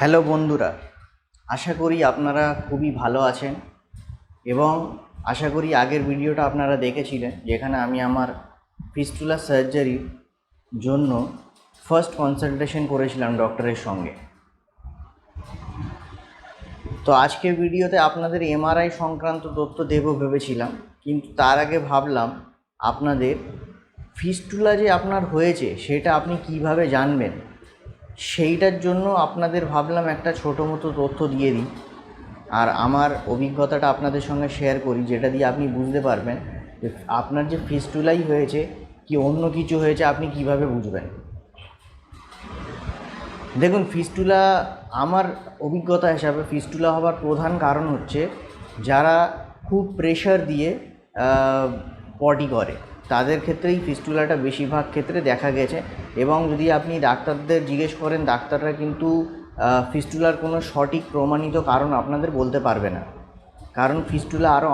Hello বন্ধুরা, আশা করি আপনারা খুবই ভালো আছেন এবং আশা করি আগের ভিডিওটা আপনারা দেখেছিলেন যেখানে আমি আমার ফিস্টুলা সার্জারির জন্য ফার্স্ট কনসালটেশন করেছিলাম ডক্টরের সঙ্গে। তো আজকের ভিডিওতে আপনাদের এমআরআই সংক্রান্ত তথ্য দেবো ভেবেছিলাম, কিন্তু তার আগে ভাবলাম আপনাদের ফিস্টুলা যে আপনার হয়েছে সেটা আপনি কীভাবে জানবেন? সেইটার জন্য আপনাদের ভাবলাম একটা ছোটো মতো তথ্য দিয়ে দিই। আর আমার অভিজ্ঞতাটা আপনাদের সঙ্গে শেয়ার করি, যেটা দিয়ে আপনি বুঝতে পারবেন যে আপনার যে ফিস্টুলাই হয়েছে, কি অন্য কিছু হয়েছে আপনি কীভাবে বুঝবেন। দেখুন ফিস্টুলা আমার অভিজ্ঞতা হিসাবে ফিস্টুলা হওয়ার প্রধান কারণ হচ্ছে, যারা খুব প্রেশার দিয়ে পটি করে। তাদের ক্ষেত্রেই ফিস্টুলাটা বেশিরভাগ ক্ষেত্রে দেখা গেছে। এবং যদি আপনি ডাক্তারদের জিজ্ঞেস করেন, ডাক্তাররা কিন্তু ফিস্টুলার কোনো সঠিক প্রমাণিত কারণ আপনাদের বলতে পারবে না। কারণ ফিস্টুলা আরও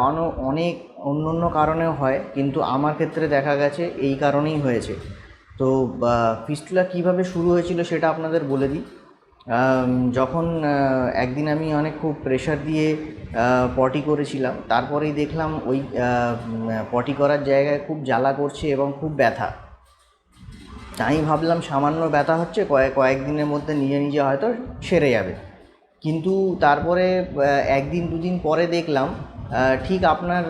অনেক অন্য অন্য কারণেও হয়, কিন্তু আমার ক্ষেত্রে দেখা গেছে এই কারণেই হয়েছে। তো ফিস্টুলা কীভাবে শুরু হয়েছিল সেটা আপনাদের বলে দিই। যখন একদিন আমি অনেক খুব প্রেশার দিয়ে পটি করেছিলাম, তারপরেই দেখলাম ওই পটি করার জায়গায় খুব জ্বালা করছে এবং খুব ব্যথা। আমি ভাবলাম সামান্য ব্যথা হচ্ছে কয়েক কয়েকদিনের মধ্যে নিজে নিজে হয়তো সেরে যাবে। কিন্তু তারপরে একদিন দুদিন পরে দেখলাম ঠিক আপনার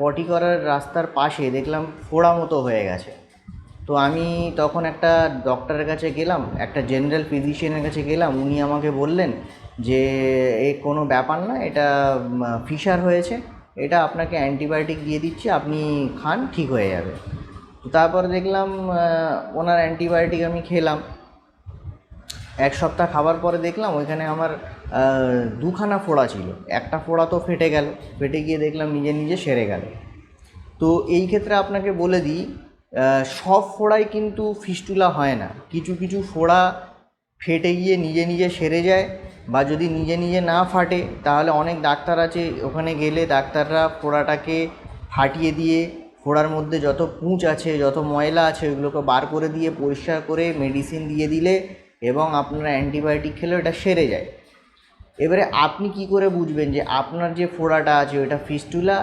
পটি করার রাস্তার পাশে দেখলাম ফোড়া মতো হয়ে গেছে। তো আমি তখন একটা ডক্টরের কাছে গেলাম, একটা জেনারেল ফিজিশিয়ানের কাছে গেলাম, উনি আমাকে বললেন যে, এ কোনো ব্যাপার না, এটা ফিশার হয়েছে, এটা আপনাকে অ্যান্টিবায়োটিক দিয়ে দিচ্ছি, আপনি খান, ঠিক হয়ে যাবে। তারপর দেখলাম ওনার অ্যান্টিবায়োটিক আমি খেলাম। এক সপ্তাহ খাবার পরে দেখলাম, ওইখানে আমার দুখানা ফোড়া ছিল। একটা ফোড়া তো ফেটে গেল, ফেটে গিয়ে দেখলাম নিজে নিজে সেরে গেল। তো এই ক্ষেত্রে আপনাকে বলে দিই সব ফোড়াই কিন্তু ফিস্টুলা হয় না। কিছু কিছু ফোড়া ফেটে গিয়ে নিজে নিজে সেরে যায় বা যদি নিজে নিজে না ফাটে, তাহলে অনেক ডাক্তার আছে, ওখানে গেলে ডাক্তাররা ফোড়াটাকে ফাটিয়ে দিয়ে ফোড়ার মধ্যে যত পুঁচ আছে, যত ময়লা আছে ওগুলোকে বার করে দিয়ে পরিষ্কার করে মেডিসিন দিয়ে দিলে এবং আপনারা অ্যান্টিবায়োটিক খেলে ওটা সেরে যায়। এবারে আপনি কি করে বুঝবেন যে আপনার যে ফোড়াটা আছে ওটা ফিস্টুলা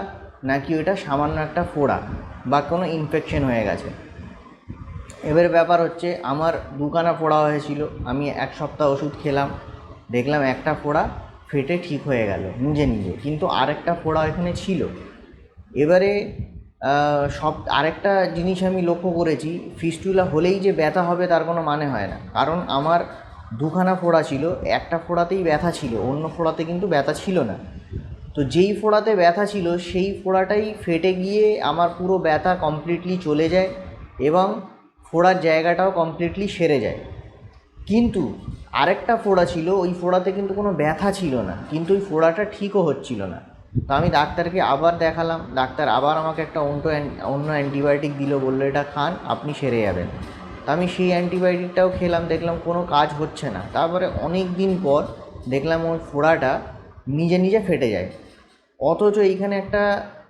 নাকি ওটা সামান্য একটা ফোড়া বা কোনো ইনফেকশন হয়ে গেছে। এবারে ব্যাপার হচ্ছে আমার দুখানা ফোড়া হয়েছিল, আমি এক সপ্তাহ ওষুধ খেলাম, দেখলাম একটা ফোড়া ফেটে ঠিক হয়ে গেল, নিজে নিজে, কিন্তু আরেকটা ফোড়া এখানে ছিল। এবারে সব, আরেকটা জিনিস আমি লক্ষ্য করেছি, ফিস্টুলা হলেই যে ব্যথা হবে তার কোনো মানে হয় না, কারণ আমার দুখানা ফোড়া ছিল, একটা ফোড়াতেই ব্যথা ছিল, অন্য ফোড়াতে কিন্তু ব্যথা ছিল না। তো যেই ফোড়াতে ব্যথা ছিল, সেই ফোড়াটাই ফেটে গিয়ে আমার পুরো ব্যথা কমপ্লিটলি চলে যায় এবং ফোড়ার জায়গাটাও কমপ্লিটলি সেরে যায়। কিন্তু আরেকটা ফোড়া ছিল, ওই ফোড়াতে কিন্তু কোনো ব্যথা ছিল না, কিন্তু ওই ফোড়াটা ঠিকও হচ্ছিল না। তো আমি ডাক্তারকে আবার দেখালাম, ডাক্তার আবার আমাকে একটা অন্য অন্য অ্যান্টিবায়োটিক দিল, বলল, এটা খান, আপনি সেরে যাবেন। তো আমি সেই অ্যান্টিবায়োটিকটাও খেলাম, দেখলাম কোনো কাজ হচ্ছে না। তারপরে অনেক দিন পর দেখলাম ওই ফোড়াটা নিজে নিজে ফেটে যায়। অথচ এইখানে একটা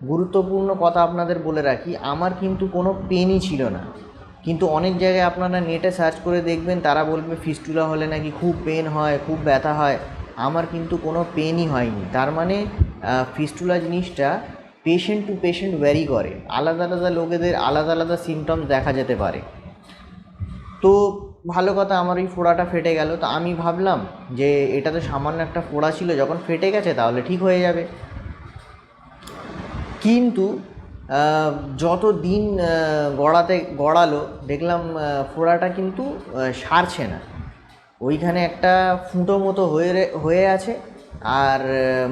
গুরুত্বপূর্ণ কথা আপনাদের বলে রাখি, আমার কিন্তু কোনো পেনই ছিল না। কিন্তু অনেক জায়গায় আপনারা নেটে সার্চ করে দেখবেন, তারা বলবে ফিস্টুলা হলে নাকি খুব পেন হয়, খুব ব্যথা হয়। আমার কিন্তু কোনো পেনই হয়নি। তার মানে ফিস্টুলা জিনিসটা পেশেন্ট টু পেশেন্ট ভ্যারি করে। আলাদা আলাদা লোকেদের আলাদা আলাদা সিমটমস দেখা যেতে পারে। তো ভালো কথা, আমার ওই ফোড়াটা ফেটে গেল। তো আমি ভাবলাম যে, এটা তো সামান্য একটা ফোড়া ছিল, যখন ফেটে গেছে তাহলে ঠিক হয়ে যাবে। কিন্তু যত দিন গড়াতে, গড়ালো, দেখলাম ফোড়াটা কিন্তু সারছে না। ওইখানে একটা ফুটো মতো হয়ে হয়ে আছে, আর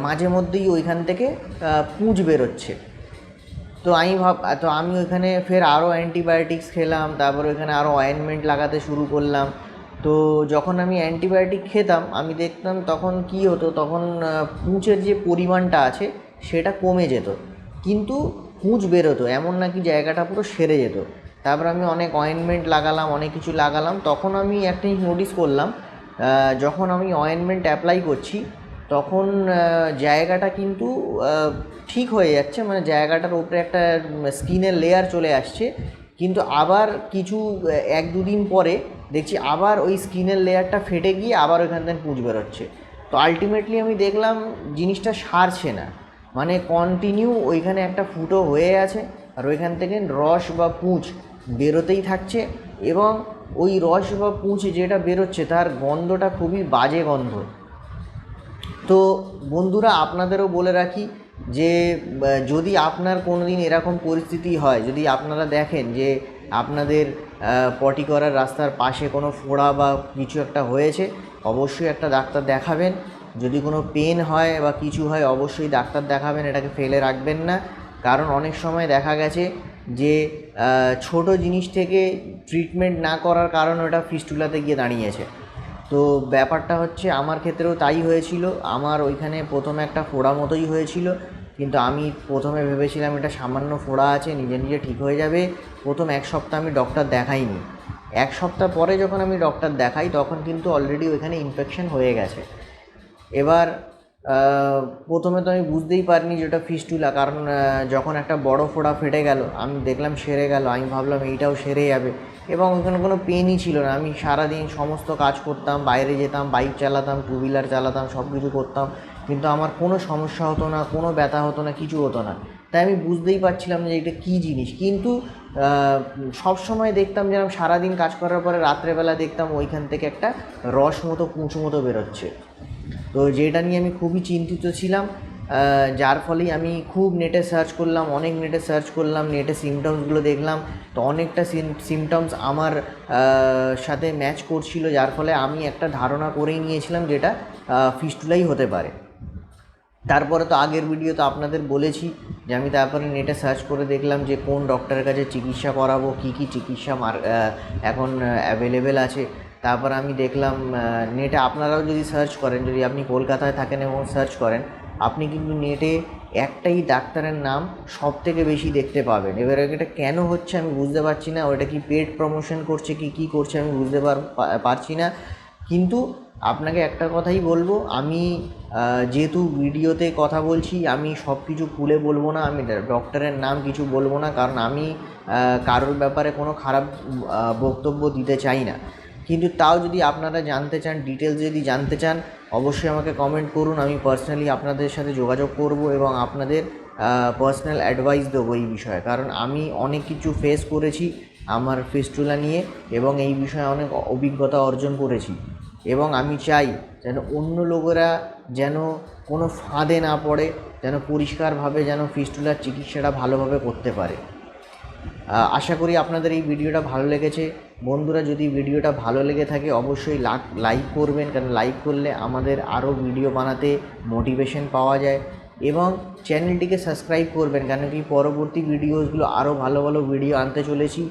মাঝে মধ্যেই ওইখান থেকে পুঁজ বেরোচ্ছে। তো আমি ভাব, তো আমি ওইখানে ফের আরও অ্যান্টিবায়োটিক্স খেলাম, তারপর ওইখানে আরও অয়েনমেন্ট লাগাতে শুরু করলাম। তো যখন আমি অ্যান্টিবায়োটিক খেতাম, আমি দেখতাম তখন কি হতো, তখন পুঁচের যে পরিমাণটা আছে, সেটা কমে যেত। কিন্তু পুঁজ বেরোতো, এমন নাকি জায়গাটা পুরো সেরে যেত। তারপর আমি অনেক অয়েনমেন্ট লাগালাম, অনেক কিছু লাগালাম, তখন আমি একটা নোটিস করলাম যখন আমি অয়েনমেন্ট অ্যাপ্লাই করছি, তখন জায়গাটা কিন্তু ঠিক হয়ে যাচ্ছে মানে জায়গাটার উপরে একটা স্কিনের লেয়ার চলে আসছে, কিন্তু আবার কিছু এক দুদিন পরে দেখছি আবার ওই স্কিনের লেয়ারটা ফেটে গিয়ে আবার ওইখান থেকে পুঁজ বেরোচ্ছে। তো আলটিমেটলি আমি দেখলাম জিনিসটা সারছে না। মানে কন্টিনিউ ওইখানে একটা ফুটো হয়ে আছে, আর ওইখান থেকে রস বা পুঁজ বেরোতেই থাকছে এবং ওই রস বা পুঁজ যেটা বেরোচ্ছে তার গন্ধটা খুবই বাজে গন্ধ। তো বন্ধুরা, আপনাদেরও বলে রাখি যে যদি আপনার কোনো দিন এরকম পরিস্থিতি হয়, যদি আপনারা দেখেন যে আপনাদের পটি করার রাস্তার পাশে কোনো ফোড়া বা কিছু একটা হয়েছে, অবশ্যই একটা ডাক্তার দেখাবেন। যদি কোনো পেন হয় বা কিছু হয়, অবশ্যই ডাক্তার দেখাবেন, এটাকে ফেলে রাখবেন না। কারণ অনেক সময় দেখা গেছে যে ছোট জিনিস থেকে ট্রিটমেন্ট না করার কারণে ওটা ফিস্টুলাতে গিয়ে দাঁড়িয়েছে। তো ব্যাপারটা হচ্ছে, আমার ক্ষেত্রেও তাই হয়েছিল। আমার ওইখানে প্রথমে একটা ফোড়া মতোই হয়েছিল। কিন্তু আমি প্রথমে ভেবেছিলাম, এটা সামান্য ফোড়া আছে, নিজে নিজে ঠিক হয়ে যাবে। প্রথম এক সপ্তাহ আমি ডক্টর দেখাইনি। এক সপ্তাহ পরে যখন আমি ডক্টর দেখাই, তখন কিন্তু অলরেডি ওইখানে ইনফেকশন হয়ে গেছে। এবার প্রথমে তো আমি বুঝতেই পারিনি যে ওটা ফিস্টুলা কারণ যখন একটা বড় ফোড়া ফেটে গেল, আমি দেখলাম সেরে গেল, আমি ভাবলাম এইটাও সেরে যাবে। এবং ওখানে কোনো পেনই ছিল না, আমি সারাদিন সমস্ত কাজ করতাম, বাইরে যেতাম বাইক চালাতাম টু হুইলার চালাতাম সব কিছু করতাম, কিন্তু আমার কোনো সমস্যা হতো না, কোনো ব্যথা হতো না, কিছু হতো না। তাই আমি বুঝতেই পারছিলাম যে এটা কী জিনিস, কিন্তু সব সময় দেখতাম যেরকম সারাদিন কাজ করার পরে রাত্রেবেলা দেখতাম ওইখান থেকে একটা রস মতো পুঁচু মতো বেরোচ্ছে। তো যেটা নিয়ে আমি খুবই চিন্তিত ছিলাম যার ফলেই আমি খুব নেটে সার্চ করলাম, অনেক নেটে সার্চ করলাম নেটে সিমটমসগুলো দেখলাম। তো অনেকটা সিমটমস আমার সাথে ম্যাচ করছিল, যার ফলে আমি একটা ধারণা করেই নিয়েছিলাম যেটা ফিস্টুলাই হতে পারে। তারপরে তো আগের ভিডিও তো আপনাদের বলেছি যে আমি তারপরে নেটে সার্চ করে দেখলাম যে কোন ডক্টরের কাছে চিকিৎসা করাবো, কী কী চিকিৎসা এখন অ্যাভেলেবেল আছে। তারপর আমি দেখলাম নেটে আপনারাও যদি সার্চ করেন, যদি আপনি কলকাতায় থাকেন এবং সার্চ করেন, আপনি কিন্তু নেটে একটাই ডাক্তারের নাম সব থেকে বেশি দেখতে পাবেন। এবার এটা কেন হচ্ছে আমি বুঝতে পারছি না, ওটা কি পেড প্রমোশন করছে, কি, কী করছে আমি বুঝতে পার- পারছি না। কিন্তু আপনাকে একটা কথাই বলব, আমি যেহেতু ভিডিওতে কথা বলছি, আমি সব কিছু খুলে বলব না, আমি ডক্টরের নাম কিছু বলব না, কারণ আমি কারোর ব্যাপারে কোনো খারাপ বক্তব্য দিতে চাই না। কিন্তু তাও যদি আপনারা জানতে চান ডিটেলস যদি জানতে চান, অবশ্যই আমাকে কমেন্ট করুন। আমি পার্সোনালি আপনাদের সাথে যোগাযোগ করব এবং আপনাদের পার্সোনাল অ্যাডভাইস দেবো এই বিষয়ে। কারণ আমি অনেক কিছু ফেস করেছি আমার ফেস্টুলা নিয়ে এবং এই বিষয়ে অনেক অভিজ্ঞতা অর্জন করেছি। এবং আমি চাই যেন অন্য লোকেরা যেন কোনো ফাঁদে না পড়ে, যেন পরিষ্কারভাবে যেন ফিস্টুলার চিকিৎসাটা ভালোভাবে করতে পারে। আশা করি আপনাদের এই ভিডিওটা ভালো লেগেছে। বন্ধুরা, যদি ভিডিওটা ভালো লেগে থাকে, অবশ্যই লাইক করবেন, কারণ লাইক করলে আমাদের আরও ভিডিও বানাতে মোটিভেশন পাওয়া যায়। এবং চ্যানেলটিকে সাবস্ক্রাইব করবেন কেন কি পরবর্তী ভিডিওসগুলো আরও ভালো ভালো ভিডিও আনতে চলেছি।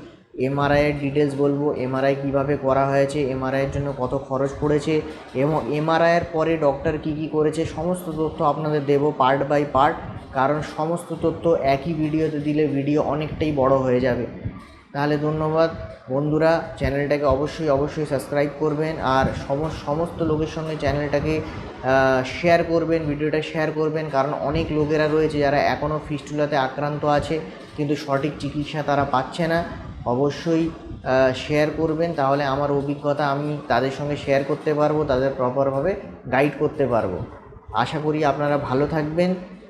এমআরআইয়ের ডিটেলস বলব এমআরআই কীভাবে করা হয়েছে এমআরআইয়ের জন্য কত খরচ পড়েছে, এবং এমআরআইয়ের পরে ডক্টর কী কী করেছে, সমস্ত তথ্য আপনাদের দেবো পার্ট বাই পার্ট কারণ সমস্ত তথ্য একই ভিডিওতে দিলে ভিডিও অনেকটাই বড় হয়ে যাবে। তাহলে ধন্যবাদ। বন্ধুরা, চ্যানেলটাকে অবশ্যই অবশ্যই সাবস্ক্রাইব করবেন আর সমস্ত লোকের সঙ্গে চ্যানেলটাকে শেয়ার করবেন, ভিডিওটা শেয়ার করবেন। কারণ অনেক লোকেরা রয়েছে যারা এখনও ফিস্টুলাতে আক্রান্ত আছে, কিন্তু সঠিক চিকিৎসা তারা পাচ্ছে না। অবশ্যই শেয়ার করবেন। তাহলে আমার অভিজ্ঞতা আমি তাদের সঙ্গে শেয়ার করতে পারব, তাদের প্রপারভাবে গাইড করতে পারব। আশা করি আপনারা ভালো থাকবেন।